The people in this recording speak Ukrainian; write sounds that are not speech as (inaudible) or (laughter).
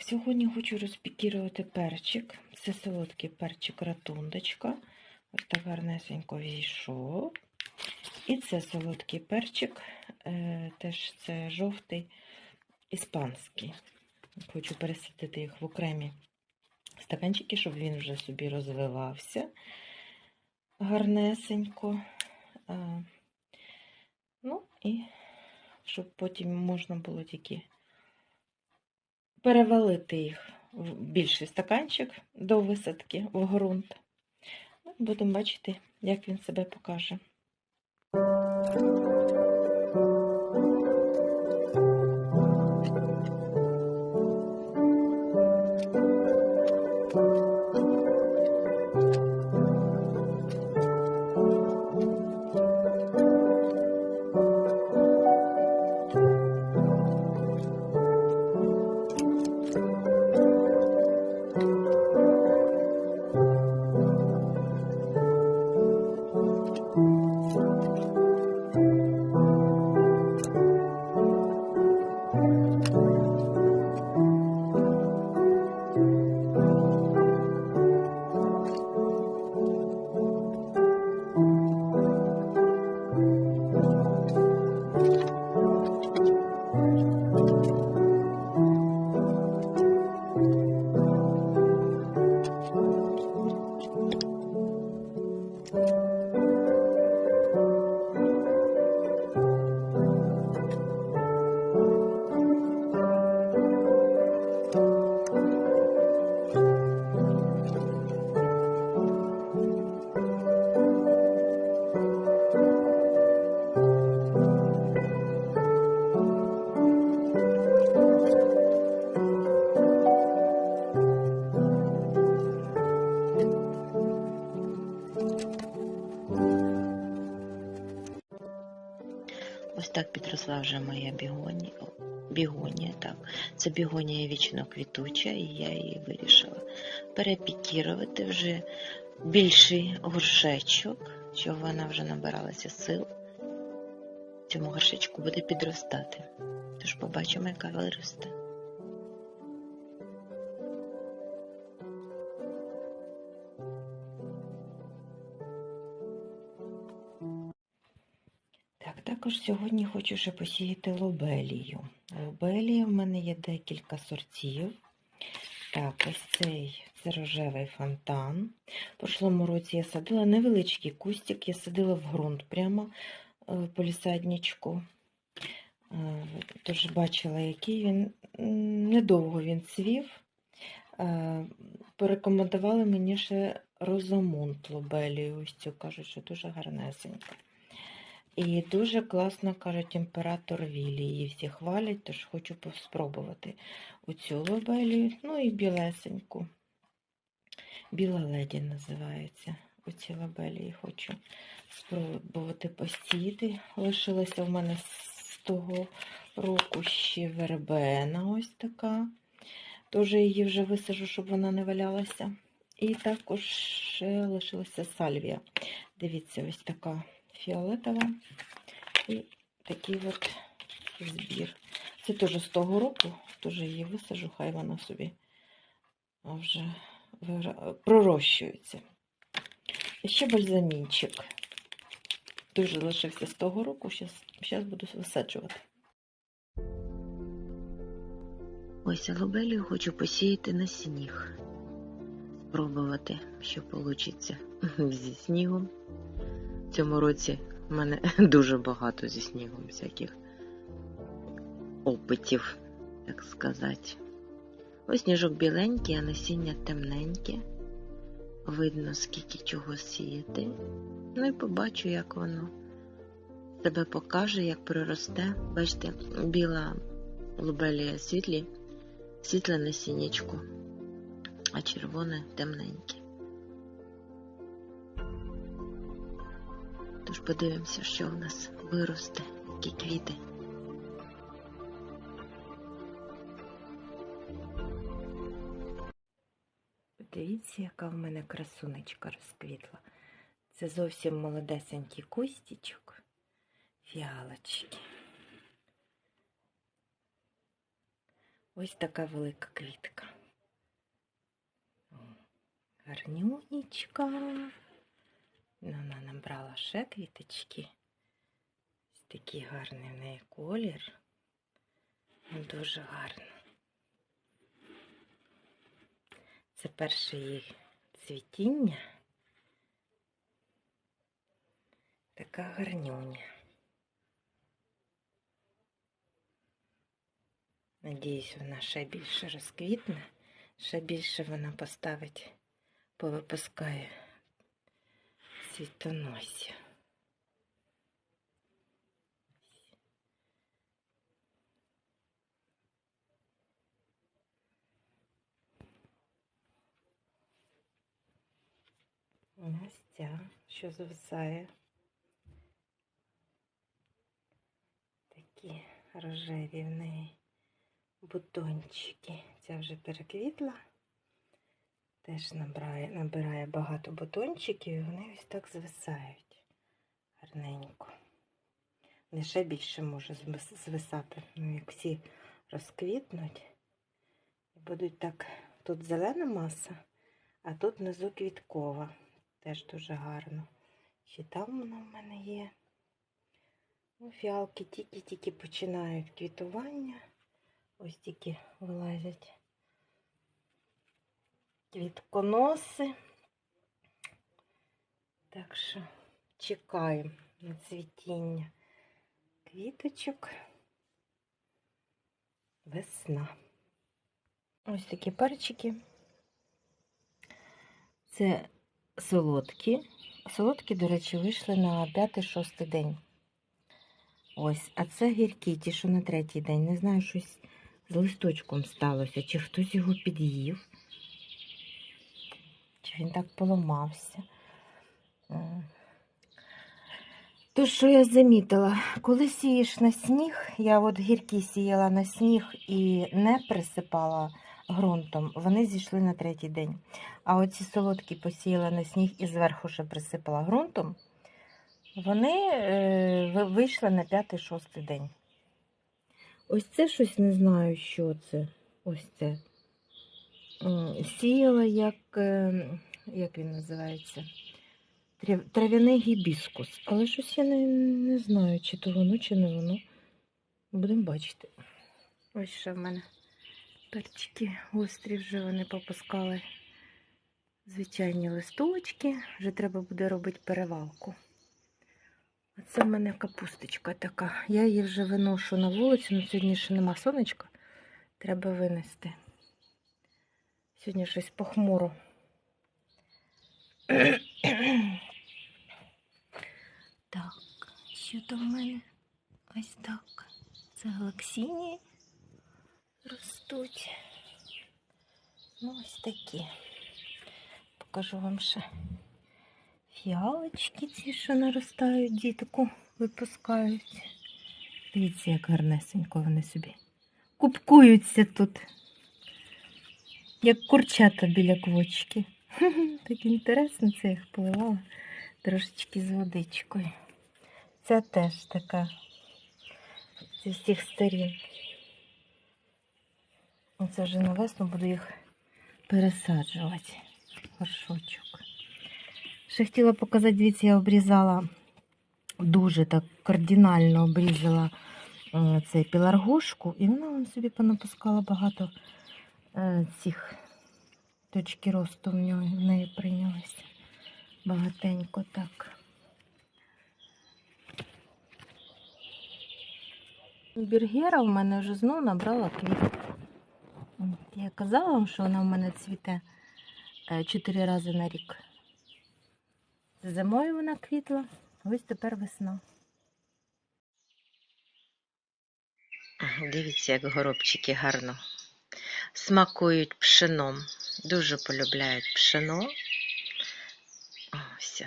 Сьогодні хочу розпікірувати перчик. Це солодкий перчик ратундочка. Ось так гарнесенько війшов. І це солодкий перчик, е, теж це жовтий іспанський. Хочу пересадити їх в окремі стаканчики, щоб він вже собі розвивався гарнесенько. Е, ну і щоб потім можна було тільки перевалити їх в більший стаканчик до висадки в ґрунт. Будемо бачити, як він себе покаже. Підросла вже моя бігонія. Бігонія, так. Це бігонія вічно квітуча, і я її вирішила перепікірувати вже більший горшечок, щоб вона вже набиралася сил. Цьому горшечку буде підростати. Тож побачимо, яка виросте. Також сьогодні хочу ще посіяти лобелію. Лобелія в мене є декілька сортів. Так, ось цей це рожевий фонтан. В прошлому році я садила невеличкий кустик, я садила в ґрунт прямо е, полісадничку. Е, Тож бачила, який він. Недовго він цвів. Е, Порекомендували мені ще розомунт лобелію. Ось цю кажуть, що дуже гарнесенька. І дуже класно, кажуть, імператор Вілі. Її всі хвалять, тож хочу спробувати оцю лобелію. Ну і білесеньку. Біла леді називається. Оці лобелії хочу спробувати посіяти. Лишилася в мене з того року ще вербена ось така. Теж її вже висажу, щоб вона не валялася. І також ще лишилася сальвія. Дивіться, ось така фіолетова і такий от збір. Це теж з того року, теж її висажу, хай вона собі вже пророщується. І ще бальзамінчик. Дуже лишився з того року, зараз буду висаджувати. Ось лобелію хочу посіяти на сніг. Спробувати, що вийде (laughs) зі снігом. В цьому році в мене (laughs) дуже багато зі снігом всяких опитів, так сказати. Ось сніжок біленький, а насіння темненьке. Видно, скільки чого сіяти. Ну і побачу, як воно себе покаже, як приросте. Бачите, біла лубелія світлі, світле насіннячко, а червоне темненьке. Тож подивимося, що в нас виросте, які квіти. Дивіться, яка в мене красунечка розквітла. Це зовсім молодесенький кустічок, фіалочки. Ось така велика квітка. О, Гарнюнічка. Вона набрала ще квіточки. Такий гарний в неї колір. Ну, Дуже гарно. Це перше її цвітіння. Така гарнюня. Надіюсь, вона ще більше розквітне, ще більше вона поставить, повипускає цвітоносі. Ця, що зависає. Такі рожеві в неї бутончики. Ця вже переквітла. Теж набирає, набирає багато бутончиків і вони ось так звисають гарненько. Не ще більше може звисати, ну, як всі розквітнуть. Будуть так, тут зелена маса, а тут внизу квіткова. Теж дуже гарно. Ще там воно в мене є. Ну, фіалки тільки-тільки починають квітування. Ось тільки вилазять квітконоси. Так що чекаємо на цвітіння квіточок. Весна. Ось такі перчики. Це солодкі. Солодкі, до речі, вийшли на 5-6 день. Ось, а це гіркі, ті, що на третій день. Не знаю, щось з листочком сталося, чи хтось його під'їв, чи він так поламався. То, що я замітила, коли сієш на сніг, я от гіркі сіяла на сніг і не присипала ґрунтом, вони зійшли на третій день. А оці солодкі посіяла на сніг і зверху ще присипала ґрунтом, вони е, вийшли на п'ятий-шостий день. Ось це щось не знаю, що це. Ось це. Сіяла як, е, як він називається? Трав'яний гібіскус. Але щось я не, не знаю, чи то воно, чи не воно. Будемо бачити. Ось що в мене перчики гострі вже вони попускали звичайні листочки. Вже треба буде робити перевалку. А це в мене капусточка така. Я її вже виношу на вулицю, але сьогодні ще нема сонечка. Треба винести. Сьогодні щось похмуро. (clears throat) Так, що то в мене? Ось так. Це галаксінії ростуть. Ну, ось такі. Покажу вам ще фіалочки ці, що наростають, дітку випускають. Дивіться, як гарнесенько вони собі купкуються тут. Як курчата біля квочки. (laughs) Так інтересно, це їх поливала трошечки з водичкою. Це теж така зі всіх сторін. Оце вже на весну буду їх пересаджувати. Горшочок. Ще хотіла показати, дивіться, я обрізала дуже так кардинально обрізала е, цей піларгошку, і вона вон собі понапускала багато цих точки росту в неї прийнялися. Багатенько так. Біргера в мене вже знову набрала квіт. Я казала вам, що вона в мене цвіте е, чотири рази на рік. Зимою вона квітла, ось тепер весна. Дивіться, як горобчики гарно смакують пшеном. Дуже полюбляють пшено. Ось,